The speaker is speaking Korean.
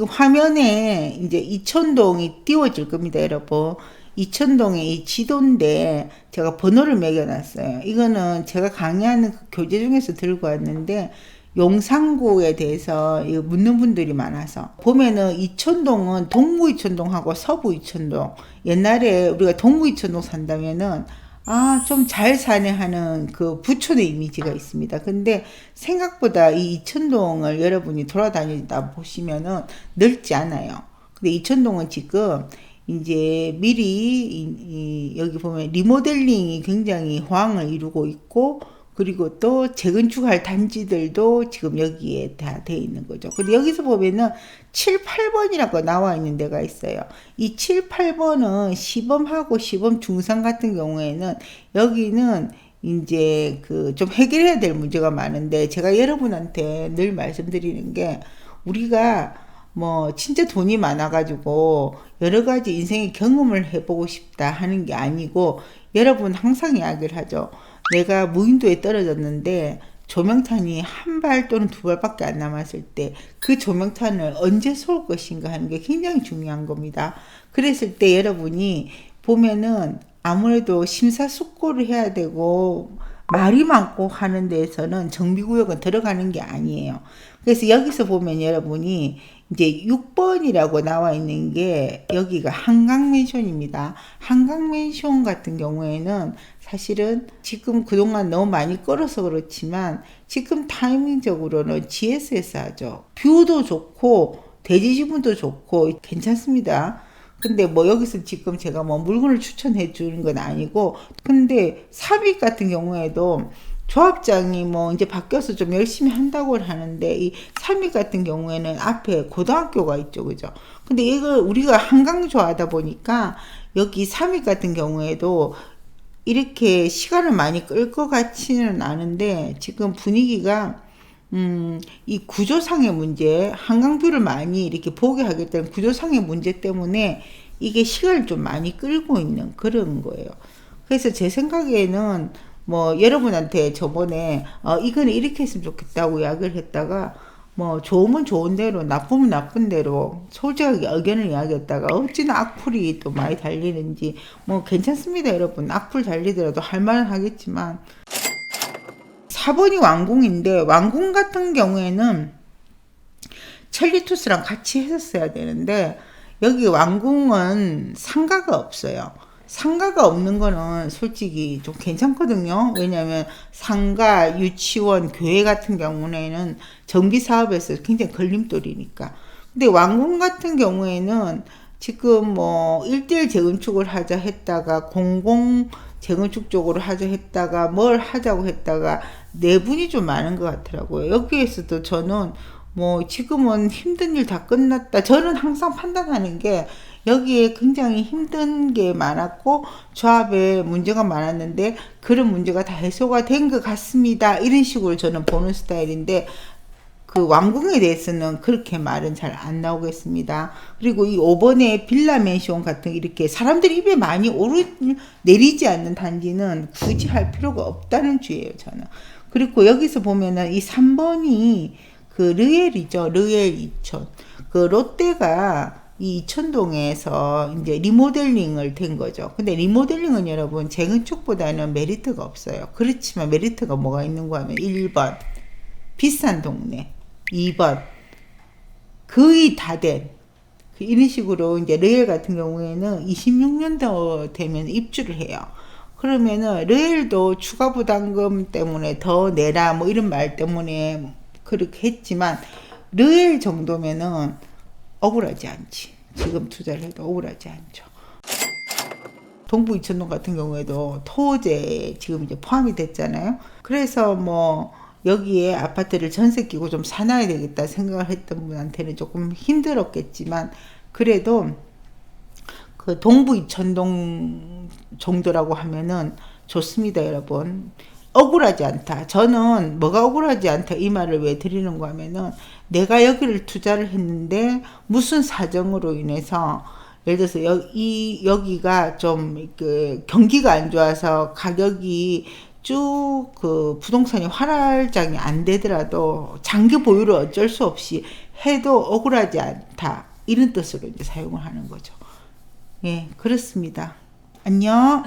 화면에 이제 이천동이 띄워질 겁니다, 여러분. 이천동의 이 지도인데 제가 번호를 매겨놨어요. 이거는 제가 강의하는 그 교재 중에서 들고 왔는데 용산구에 대해서 묻는 분들이 많아서 보면은 이천동은 동무 이천동하고 서부 이천동 옛날에 우리가 동무 이천동 산다면은 아, 좀 잘 사네 하는 그 부촌의 이미지가 있습니다. 근데 생각보다 이 이천동을 여러분이 돌아다니다 보시면은 넓지 않아요. 근데 이천동은 지금 이제 미리 이, 이 여기 보면 리모델링이 굉장히 호황을 이루고 있고 그리고 또 재건축할 단지들도 지금 여기에 다 돼 있는 거죠. 근데 여기서 보면은 7, 8번이라고 나와 있는 데가 있어요. 이 7, 8번은 시범하고 시범 중상 같은 경우에는 여기는 이제 그 좀 해결해야 될 문제가 많은데 제가 여러분한테 늘 말씀드리는 게 우리가 뭐 진짜 돈이 많아가지고 여러 가지 인생의 경험을 해보고 싶다 하는 게 아니고 여러분 항상 이야기를 하죠. 내가 무인도에 떨어졌는데 조명탄이 한 발 또는 두 발밖에 안 남았을 때 그 조명탄을 언제 쏠 것인가 하는 게 굉장히 중요한 겁니다. 그랬을 때 여러분이 보면은 아무래도 심사숙고를 해야 되고 말이 많고 하는 데에서는 정비구역은 들어가는 게 아니에요. 그래서 여기서 보면 여러분이 이제 6번이라고 나와 있는 게 여기가 한강맨션입니다. 한강맨션 같은 경우에는 사실은 지금 그동안 너무 많이 끌어서 그렇지만 지금 타이밍적으로는 GSS 하죠. 뷰도 좋고 대지 지분도 좋고 괜찮습니다. 근데 뭐 여기서 지금 제가 뭐 물건을 추천해 주는 건 아니고 근데 삽입 같은 경우에도 조합장이 뭐 이제 바뀌어서 좀 열심히 한다고 하는데 이 삼익 같은 경우에는 앞에 고등학교가 있죠, 그죠? 근데 이걸 우리가 한강 좋아하다 보니까 여기 삼익 같은 경우에도 이렇게 시간을 많이 끌 것 같지는 않은데 지금 분위기가 음, 이 구조상의 문제, 한강뷰를 많이 이렇게 보게 하겠다는 구조상의 문제 때문에 이게 시간을 좀 많이 끌고 있는 그런 거예요. 그래서 제 생각에는 뭐 여러분한테 저번에 어, 이거는 이렇게 했으면 좋겠다고 이야기를 했다가 뭐 좋으면 좋은 대로 나쁘면 나쁜 대로 솔직하게 의견을 이야기했다가 어찌나 악플이 또 많이 달리는지 뭐 괜찮습니다 여러분 악플 달리더라도 할 말은 하겠지만 4번이 왕궁인데 왕궁 같은 경우에는 첼리투스랑 같이 했었어야 되는데 여기 왕궁은 상가가 없어요. 상가가 없는 거는 솔직히 좀 괜찮거든요. 왜냐하면 상가, 유치원, 교회 같은 경우에는 정비 사업에서 굉장히 걸림돌이니까. 근데 왕궁 같은 경우에는 지금 뭐 1대1 재건축을 하자 했다가 공공 재건축 쪽으로 하자 했다가 뭘 하자고 했다가 내분이 좀 많은 것 같더라고요. 여기에서도 저는 뭐 지금은 힘든 일 다 끝났다. 저는 항상 판단하는 게 여기에 굉장히 힘든 게 많았고 조합에 문제가 많았는데 그런 문제가 다 해소가 된 것 같습니다. 이런 식으로 저는 보는 스타일인데 그 왕궁에 대해서는 그렇게 말은 잘 안 나오겠습니다. 그리고 이 5번의 빌라 맨션 같은 이렇게 사람들이 입에 많이 오르 내리지 않는 단지는 굳이 할 필요가 없다는 주예요, 저는. 그리고 여기서 보면은 이 3번이 그 르엘이죠. 르엘 이촌. 그 롯데가 이 이천동에서 이제 리모델링을 된 거죠. 근데 리모델링은 여러분 재건축보다는 메리트가 없어요. 그렇지만 메리트가 뭐가 있는가 하면 1번 비싼 동네 2번 거의 다된 그 이런 식으로 이제 레일 같은 경우에는 26년도 되면 입주를 해요. 그러면은 레일도 추가 부담금 때문에 더 내라 뭐 이런 말 때문에 그렇게 했지만 레일 정도면은 억울하지 않지. 지금 투자를 해도 억울하지 않죠. 동부 이천동 같은 경우에도 토제 지금 이제 포함이 됐잖아요. 그래서 뭐 여기에 아파트를 전세 끼고 좀 사놔야 되겠다 생각을 했던 분한테는 조금 힘들었겠지만 그래도 그 동부 이천동 정도라고 하면은 좋습니다, 여러분. 억울하지 않다. 저는 뭐가 억울하지 않다 이 말을 왜 드리는가 하면은 내가 여기를 투자를 했는데 무슨 사정으로 인해서 예를 들어서 여, 이 여기가 좀 그 경기가 안 좋아서 가격이 쭉 그 부동산이 활발장이 안 되더라도 장기 보유를 어쩔 수 없이 해도 억울하지 않다. 이런 뜻으로 이제 사용을 하는 거죠. 예, 그렇습니다. 안녕.